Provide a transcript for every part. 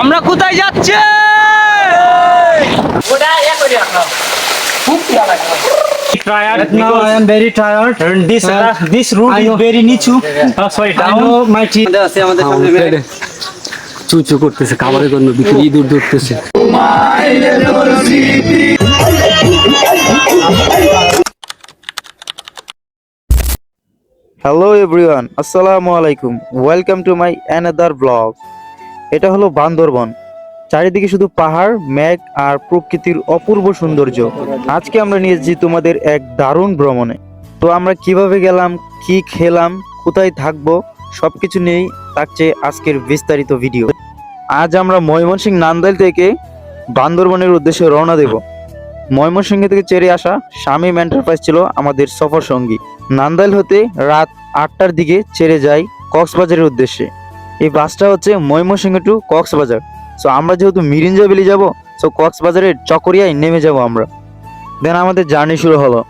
আমরা কোথায় যাচ্ছি? Tired now I am very tired. And this Uh, this route I is very nichu. Oh, sorry, I know my team আছে আমাদের সামনে বেড়ে চুচু করতেছে খাবারের জন্য বিক্রি ইঁদুর ধরতেছে। হ্যালো এভরিওয়ান আসসালামু আলাইকুম welcome to my another blog এটা হলো বান্দরবন। চারিদিকে শুধু পাহাড়, মেঘ আর প্রকৃতির অপূর্ব সৌন্দর্য। আজকে আমরা নিয়েছি তোমাদের এক দারুণ ভ্রমণে। তো আমরা কীভাবে গেলাম, কি খেলাম, কোথায় থাকব, সবকিছু নিয়েই থাকছে আজকের বিস্তারিত ভিডিও। আজ আমরা ময়মনসিংহ নান্দাইল থেকে বান্দরবনের উদ্দেশ্যে রওনা দেব। ময়মনসিংহ থেকে চেরে আসা শামীম এন্টারপ্রাইজ ছিল আমাদের সফর সঙ্গী নান্দাইল হতে রাত আটটার দিকে চেরে যায় কক্সবাজারের উদ্দেশ্যে। এই বাসটা হচ্ছে ময়মনসিংহ টু কক্সবাজার। সো আমরা যেহেতু মিরিঞ্জা বেলি যাব সো কক্সবাজারের চকরিয়ায় নেমে যাব আমরা। দেন আমাদের জার্নি শুরু হলো।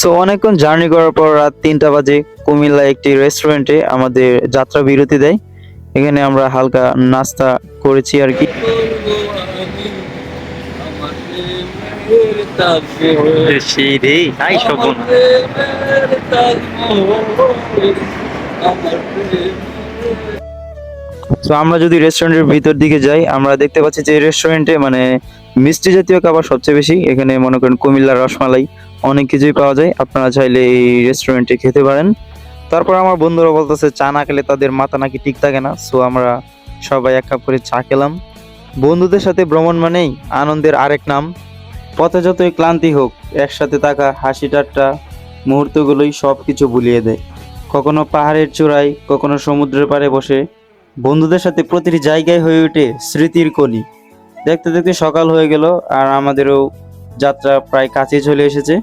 সো অনেকক্ষণ জার্নি করার পর রাত তিনটা বাজে। কুমিল্লা একটি রেস্টুরেন্টে আমাদের যাত্রা বিরতি দেয়। এখানে আমরা হালকা নাস্তা করেছি আর কি। তাই তো আমরা যদি রেস্টুরেন্টের ভিতর দিকে যাই, আমরা দেখতে পাচ্ছি যে রেস্টুরেন্টে মানে মিষ্টি জাতীয় খাবার সবচেয়ে বেশি। এখানে মনে করেন কুমিল্লার রসমালাই, অনেক কিছুই পাওয়া যায়। আপনারা চাইলে এই রেস্টুরেন্টে খেতে পারেন। তারপর আমার বন্ধুরা বলতেছে, চা না খেলে তাদের মাথা নাকি ঠিক থাকে না। সো আমরা সবাই এক কাপ করে চা খেলাম। বন্ধুদের সাথে ভ্রমণ মানেই আনন্দের আরেক নাম। পথে যতই ক্লান্তি হোক একসাথে থাকা হাসি ঠাট্টা মুহূর্তগুলোই সব কিছু ভুলিয়ে দেয়। কখনো পাহাড়ের চূড়ায় কখনো সমুদ্রের পাড়ে বসে বন্ধুদের সাথে প্রতিটি জায়গায় হয়ে ওঠে স্মৃতির কলি। দেখতে দেখতে সকাল হয়ে গেল আর আমাদেরও যাত্রা প্রায় কাছে চলে এসেছে।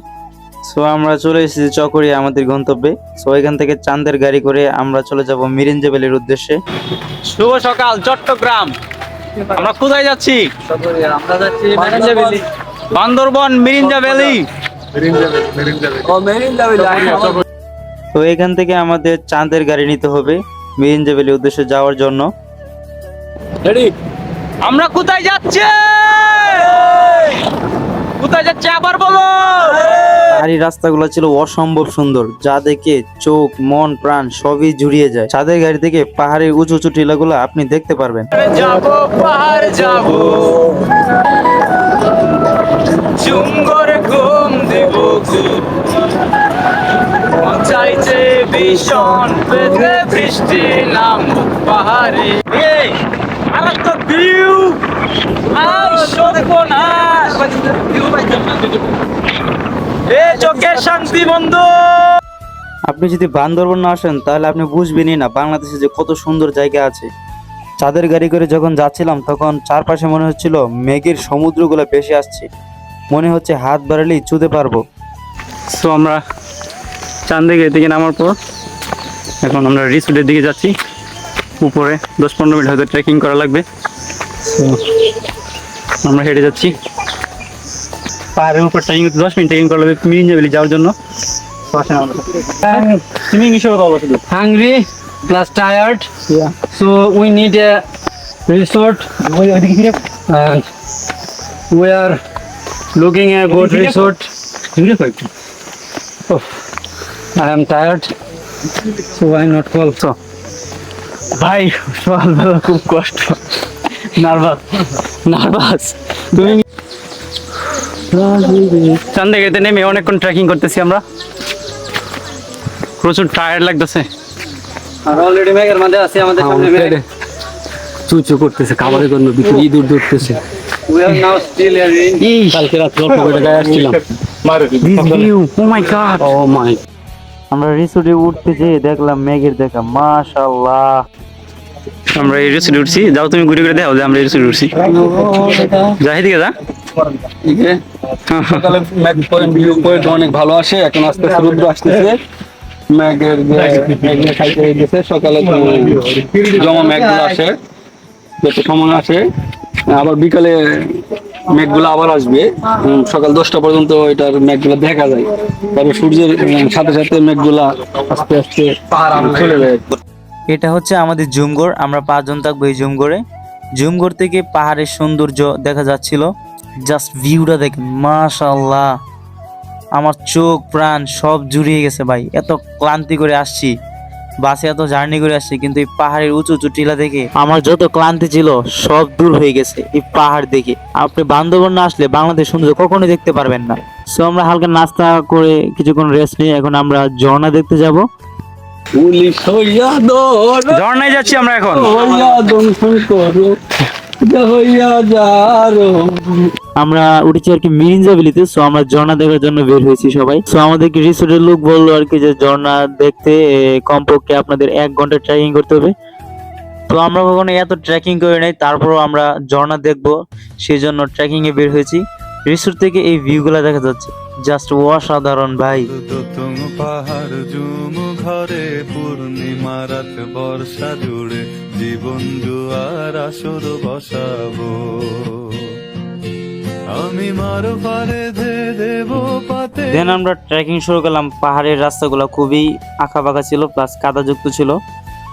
সো আমরা চলে এসেছি চকরিয়া আমাদের গন্তব্যে। সো এখান থেকে চাঁদের গাড়ি করে আমরা চলে যাব মিরিঞ্জেবেলের উদ্দেশ্যে। শুভ সকাল চট্টগ্রাম। আমরা কোথায় যাচ্ছি? আমরা যাচ্ছি বান্দরবন মিরিঞ্জা ভ্যালি। ও মেরিঞ্জা ভ্যালি তো এখান থেকে আমাদের চাঁদের গাড়ি নিতে হবে মিরিঞ্জেবেলের উদ্দেশ্যে যাওয়ার জন্য। আমরা কোথায় যাচ্ছি? কোথায় যাচ্ছে আবার বলো? আর এই রাস্তাগুলো ছিল অসম্ভব সুন্দর যা দেখে চোখ মন প্রাণ সবই জুড়িয়ে যায়। চাঁদের গাড়ি থেকে পাহাড়ের উঁচু উঁচু টিলাগুলো আপনি দেখতে পারবেন। যাব পাহাড় যাব। চুঙ্গর ঘুম দেব চাইছে ভীষণ পেতে বৃষ্টি নাম পাহাড়ে। শান্তি বন্ধু। আপনি যদি বান্দরবন না আসেন, তাহলে আপনি বুঝবেনই না বাংলাদেশে যে কত সুন্দর জায়গা আছে। চাঁদের গাড়ি করে যখন যাচ্ছিলাম তখন চারপাশে মনে হচ্ছিল মেঘের সমুদ্রগুলো ভেসে আসছে। মনে হচ্ছে হাত বাড়ালেই চুতে পারব। সো আমরা চান্দিগিরি থেকে নামার পর এখন আমরা রিসোর্টের দিকে যাচ্ছি। উপরে দশ পনেরো মিনিট হয়তো ট্রেকিং করা লাগবে। আমরা হেঁটে যাচ্ছি। পাহাড়ের উপর ট্রেকিং দশ মিনিট ট্রেকিং করা লাগবে মিরিঞ্জা ভ্যালি যাওয়ার জন্য। সাথে। তুমি ইংলিশে কথা বলো শুধু। Hungry plus tired so we need a resort and we are looking a good resort oh, I am tired so why not call so ভাই সকালবেলা খুব কষ্ট নার্ভাস নার্ভাস তুমি চান্দিগিরিতে নেমে অনেকক্ষণ ট্রেকিং করতেছি আমরা প্রচুর টায়ার্ড লাগতেছে আর অলরেডি মেঘের মধ্যে আছে আমাদের সামনে মেঘ। চুচু করতেছে খাবারের জন্য বিক্রি ইঁদুর ধরতেছে we are now still in কালকে রাত্রে অল্প করে গায়ে আসছিলাম। ও মাই গড ও মাই আমরা রিসোর্টে উঠতে যেয়ে দেখলাম মেঘের দেখা মাশাল্লাহ আমরা এই রিসোর্টে উঠছি। যাও তুমি ঘুরে ঘুরে দেখো যে আমরা এই রিসোর্টে উঠছি। যাই দিকে যা। সকালে ম্যাগ পয়েন্ট ভিউ পয়েন্ট অনেক ভালো আসে এখন আস্তে আস্তে রোদ্র আসতেছে। ম্যাগের যে খাইতে গেছে সকালে জমা ম্যাগগুলো আসে। যত সময় আসে। আবার বিকালে মেঘগুলো আবার আসবে। সকাল দশটা পর্যন্ত এটার মেঘগুলো দেখা যায়। তারপর সূর্যের সাথে সাথে মেঘগুলা আস্তে আস্তে চলে যায়। এটা হচ্ছে আমাদের জুমগড় আমরা পাঁচজন থাকব এই জুমগড়ে জুমগড় থেকে পাহাড়ের সৌন্দর্য দেখা যাচ্ছিল। জাস্ট ভিউটা দেখেন মাশাল্লাহ আমার চোখ প্রাণ সব জুড়িয়ে গেছে ভাই। এত ক্লান্তি করে আসছি। বাসে এত জার্নি করে আসছি কিন্তু এই পাহাড়ের উঁচু উঁচু টিলা দেখে আমার যত ক্লান্তি ছিল সব দূর হয়ে গেছে এই পাহাড় দেখে। আপনি বান্দরবন না আসলে বাংলাদেশ সৌন্দর্য কখনোই দেখতে পারবেন না। সো আমরা হালকা নাস্তা করে কিছুক্ষণ রেস্ট নিয়ে এখন আমরা ঝর্ণা দেখতে যাব। ঝর্ণায় যাচ্ছি আমরা এখন। আমরা উঠেছি আর কি মিরিঞ্জা বিলিতে সো আমরা ঝর্ণা দেখার জন্য বের হয়েছি সবাই। সো আমাদেরকে রিসোর্টের লোক বলল আর কি যে ঝর্ণা দেখতে কমপক্ষে আপনাদের এক ঘণ্টা ট্রেকিং করতে হবে। তো আমরা কখনো এত ট্রেকিং করে নাই, তারপরও আমরা ঝর্ণা দেখব সেই জন্য ট্রেকিং এ বের হয়েছি। রিসোর্ট থেকে এই ভিউগুলো দেখা যাচ্ছে। জাস্ট অসাধারণ ভাই। তুম পাহাড় জুম ঘরে পূর্ণিমা রাত বর্ষা জুড়ে জীবন জুয়ার আসর বসাবো। আমি মার পারে ধে দেব পাতে। দেন আমরা ট্রেকিং শুরু করলাম। পাহাড়ের রাস্তাগুলো খুবই আঁকা বাঁকা ছিল প্লাস কাদাযুক্ত ছিল।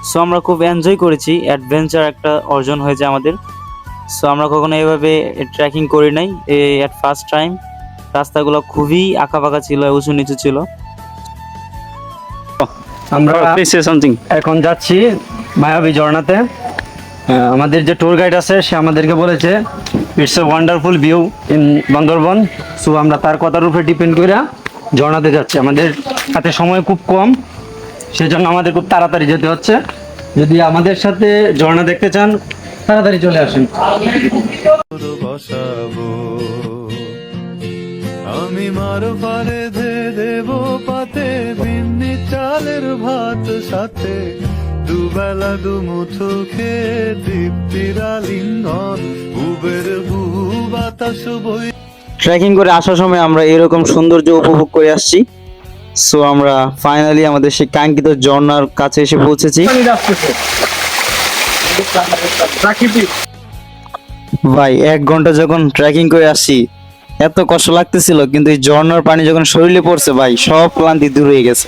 সো আমরা খুব এনজয় করেছি। অ্যাডভেঞ্চার একটা অর্জন হয়েছে আমাদের। সো আমরা কখনো এভাবে ট্রেকিং করি নাই। এট ফার্স্ট টাইম রাস্তাগুলো খুবই আঁকা বাঁকা ছিল উঁচু নিচু ছিল। আমরা সামথিং এখন যাচ্ছি মায়াবী ঝর্ণাতে। আমাদের যে ট্যুর গাইড আছে সে আমাদেরকে বলেছে it's a wonderful view in Bandarban so আমরা তার কথার উপরে ডিপেন্ড করে ঝর্ণাতে যাচ্ছি। আমাদের হাতে সময় খুব কম সেজন্য আমাদের খুব তাড়াতাড়ি যেতে হচ্ছে। যদি আমাদের সাথে ঝর্ণা দেখতে চান তাড়াতাড়ি চলে আসেন। বসাবো। আমি মার পারে ধে দেব পাতে বিন্নি চালের ভাত সাথে। দুবেলা দুমুঠো খেয়ে দীপ্তির আলিঙ্গন উবের ভূ বাতাস বই ট্রেকিং করে আসার সময় আমরা এরকম সৌন্দর্য উপভোগ করে আসছি। সো আমরা ফাইনালি আমাদের সেই কাঙ্ক্ষিত ঝর্ণার কাছে এসে পৌঁছেছি। ভাই এক ঘণ্টা যখন ট্রেকিং করে আসছি এত কষ্ট লাগতেছিল কিন্তু এই ঝর্ণার পানি যখন শরীরে পড়ছে ভাই সব ক্লান্তি দূর হয়ে গেছে।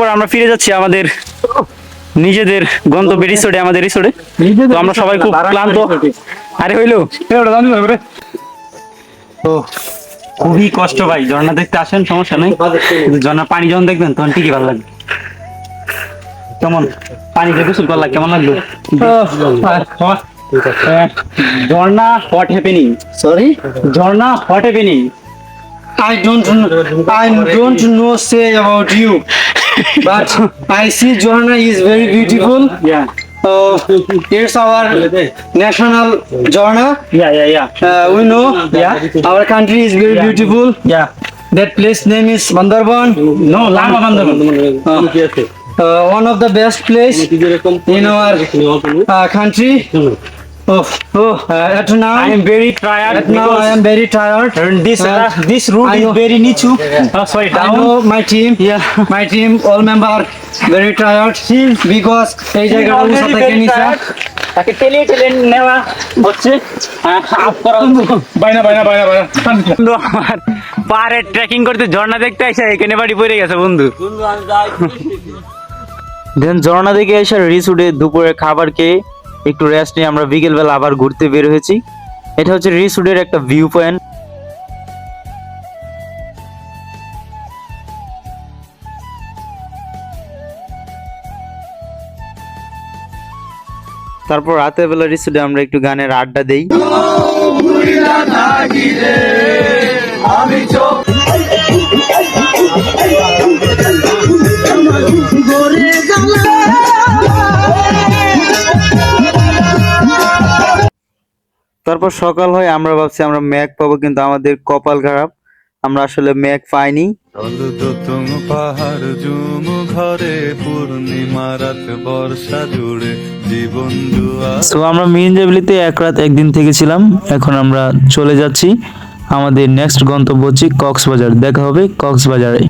পর আমরা ফিরে যাচ্ছি আমাদের নিজেদের গন্তব্য রিসোর্টে আমাদের রিসোর্টে তো আমরা সবাই খুব ক্লান্ত। আরে হইল। তো খুবই কষ্ট ভাই ঝর্ণা দেখতে আসেন সমস্যা নেই। কিন্তু ঝর্ণা পানি যখন দেখবেন তখন ঠিকই ভালো লাগবে। কেমন? পানি দেখে গোসল করলা কেমন লাগল? ঝর্ণা hot happening sorry Jharna hot happening I don't know. I don't know say about you, but I see Johanna is very beautiful. Yeah Uh, it's our national Johanna. Yeah yeah yeah Uh, we know. Yeah. Our country is very Yeah. beautiful. Yeah That place name is Bandarban. No Lama Bandarban Uh, one of the best place in our uh, country. Oh, oh uh, at now, I am very tired at now I am very tired. And this uh, this route I is know- very niche. Oh, sorry, down. I know my team. Yeah. My team all member are very tired because এই জায়গাটা already থেকে very tired. তাকে টেনে টেনে নেওয়া হচ্ছে up করা বাইনা বাইনা বাইনা বাইনা বন্ধু আমার পাহাড়ে ট্রেকিং করতে ঝর্ণা দেখতে আসে এখানে বাড়ি পড়ে গেছে বন্ধু বন্ধু আমি যাই দেন ঝর্ণা দেখে এসে রিসুডে দুপুরে খাবার খেয়ে একটু রেস্ট নিয়ে আমরা বিকেলবেলা আবার ঘুরতে বের হয়েছি। এটা হচ্ছে রিসুডের একটা ভিউ পয়েন্ট তারপর রাতের বেলা রিসুডে আমরা একটু গানের আড্ডা দেই। তারপর সকাল হয় আমরা ভাবছি আমরা ম্যাক পাবো কিন্তু আমাদের কপাল খারাপ। আমরা আসলে ম্যাক পাইনি। পাহাড় জুম ঘরে পূর্ণিমা রাত বর্ষা জুড়ে জীবন তো আমরা মিরিঞ্জাবিলিতে এক রাত একদিন থেকেছিলাম এখন আমরা চলে যাচ্ছি। আমাদের নেক্সট গন্তব্য হচ্ছে কক্সবাজার দেখা হবে কক্সবাজারে।